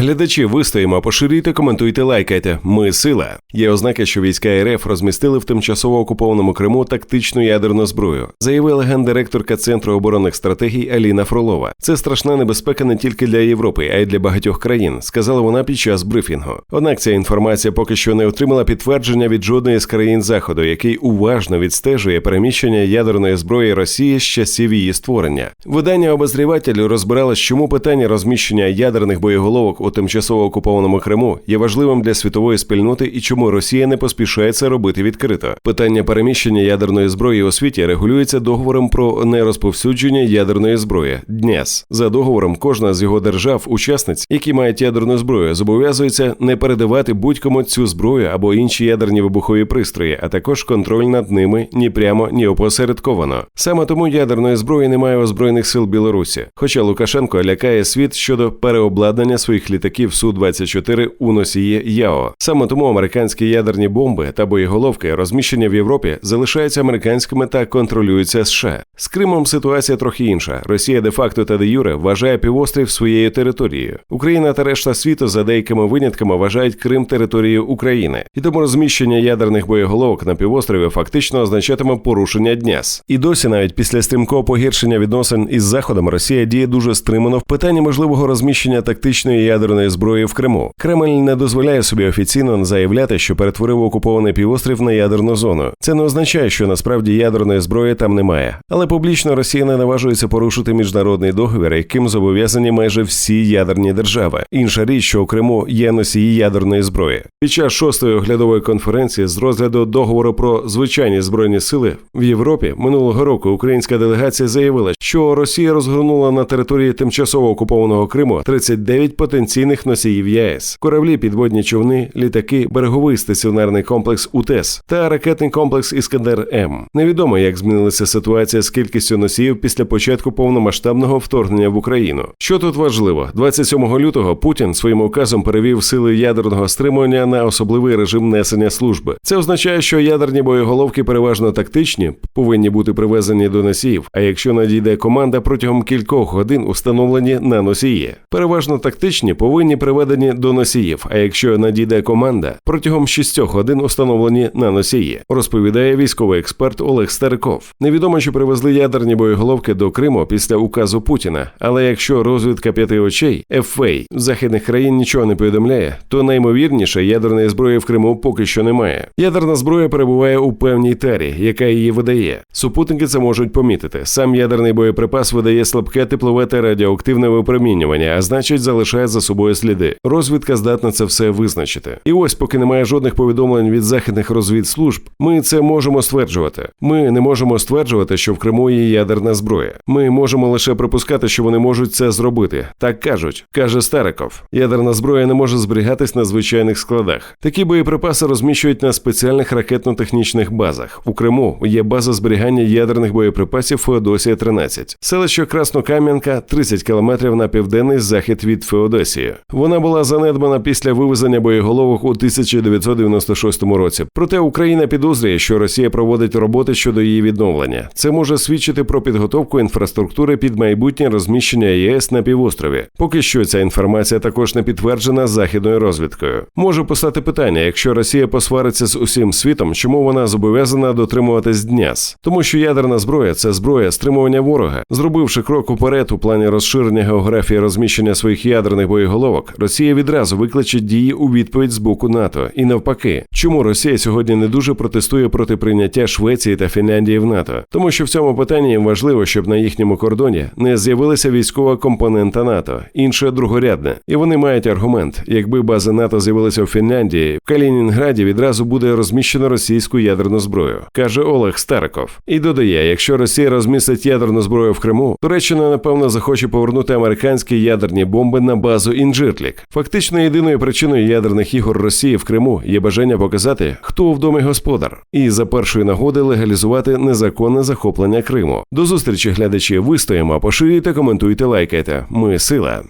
Глядачі, вистоїмо, поширюйте, коментуйте, лайкайте. Ми сила. Є ознаки, що війська РФ розмістили в тимчасово окупованому Криму тактичну ядерну зброю, заявила гендиректорка Центру оборонних стратегій Аліна Фролова. Це страшна небезпека не тільки для Європи, а й для багатьох країн, сказала вона під час брифінгу. Однак ця інформація поки що не отримала підтвердження від жодної з країн заходу, який уважно відстежує переміщення ядерної зброї Росії з часів її створення. Видання обозріватель розбиралось, чому питання розміщення ядерних боєголовок у тимчасово окупованому Криму є важливим для світової спільноти і чому Росія не поспішає це робити відкрито. Питання переміщення ядерної зброї у світі регулюється договором про нерозповсюдження ядерної зброї ДНЕС. За договором, кожна з його держав-учасниць, які мають ядерну зброю, зобов'язується не передавати будь-кому цю зброю або інші ядерні вибухові пристрої, а також контроль над ними ні прямо, ні опосередковано. Саме тому ядерної зброї немає у збройних сил Білорусі. Хоча Лукашенко лякає світ щодо переобладнання своїх літаків су 24 у носії ЯО. Саме тому американські ядерні бомби та боєголовки, розміщені в Європі, залишаються американськими та контролюються США. З Кримом ситуація трохи інша. Росія де-факто та де юре вважає півострів своєю територією. Україна та решта світу за деякими винятками вважають Крим територією України, і тому розміщення ядерних боєголовок на півострові фактично означатиме порушення дняс. І досі, навіть після стрімкого погіршення відносин із заходом, Росія діє дуже стримано в питанні можливого розміщення тактичної ядерної зброї в Криму. Кремль не дозволяє собі офіційно заявляти, що перетворив окупований півострів на ядерну зону. Це не означає, що насправді ядерної зброї там немає. Але публічно Росія не наважується порушити міжнародний договір, яким зобов'язані майже всі ядерні держави. Інша річ, що у Криму є носії ядерної зброї. Під час шостої оглядової конференції з розгляду договору про звичайні збройні сили в Європі минулого року українська делегація заявила, що Росія розгорнула на території тимчасово окупованого Криму 39 потенційних носіїв ЄС, кораблі, підводні човни, літаки, береговий стаціонарний комплекс УТЕС та ракетний комплекс Іскандер М. Невідомо, як змінилася ситуація з кількістю носіїв після початку повномасштабного вторгнення в Україну. Що тут важливо, 27 лютого Путін своїм указом перевів сили ядерного стримування на особливий режим несення служби. Це означає, що ядерні боєголовки переважно тактичні, повинні бути привезені до носіїв. А якщо надійде команда протягом кількох годин установлені на носії, переважно тактичні повинні приведені до носіїв. А якщо надійде команда протягом 6 годин установлені на носії, розповідає військовий експерт Олег Стариков. Невідомо, чи привезли ядерні боєголовки до Криму після указу Путіна. Але якщо розвідка п'яти очей ФА західних країн нічого не повідомляє, то наймовірніше ядерної зброї в Криму поки що немає. Ядерна зброя перебуває у певній тарі, яка її видає. Супутники це можуть помітити. Сам ядерний боєприпас видає слабке теплове та радіоактивне випромінювання, а значить залишає за собою сліди. Розвідка здатна це все визначити. І ось, поки немає жодних повідомлень від західних розвідслужб, ми це можемо стверджувати. Ми не можемо стверджувати, що в Криму є ядерна зброя. Ми можемо лише припускати, що вони можуть це зробити. Так кажуть, каже Стариков. Ядерна зброя не може зберігатись на звичайних складах. Такі боєприпаси розміщують на спеціальних ракетно-технічних базах. У Криму є база зберігання ядерних боєприпасів Феодосія 13 селище Краснокам'янка 30 кілометрів на південний захід від Феодосії. Вона була занедбана після вивезення боєголовок у 1996 році. Проте Україна підозрює, що Росія проводить роботи щодо її відновлення. Це може свідчити про підготовку інфраструктури під майбутнє розміщення ЄС на півострові. Поки що ця інформація також не підтверджена західною розвідкою. Може постати питання, якщо Росія посвариться з усім світом, чому вона зобов'язана дотримуватись дняс? Тому що ядерна зброя це зброя стримування ворога. Зробивши крок уперед у плані розширення географії розміщення своїх ядерних боєголовок, Росія відразу викличе дії у відповідь з боку НАТО. І навпаки, чому Росія сьогодні не дуже протестує проти прийняття Швеції та Фінляндії в НАТО? Тому що в цьому питанні їм важливо, щоб на їхньому кордоні не з'явилася військова компонента НАТО, інше другорядне, і вони мають аргумент: якби бази НАТО з'явилися в Фінляндії, в Калінінграді відразу буде розміщено російську ядерну зброю, каже Олег Стариков. І додає: якщо Росія розмістить ядерну зброю в Криму, Туреччина напевно захоче повернути американські ядерні бомби на базу Інджиртлік. Фактично, єдиною причиною ядерних ігор Росії в Криму є бажання показати, хто в домі господар, і за першої нагоди легалізувати незаконне захоплення Криму. До зустрічі глядачі вистоїмо, поширюйте, коментуйте, лайкайте. Ми сила.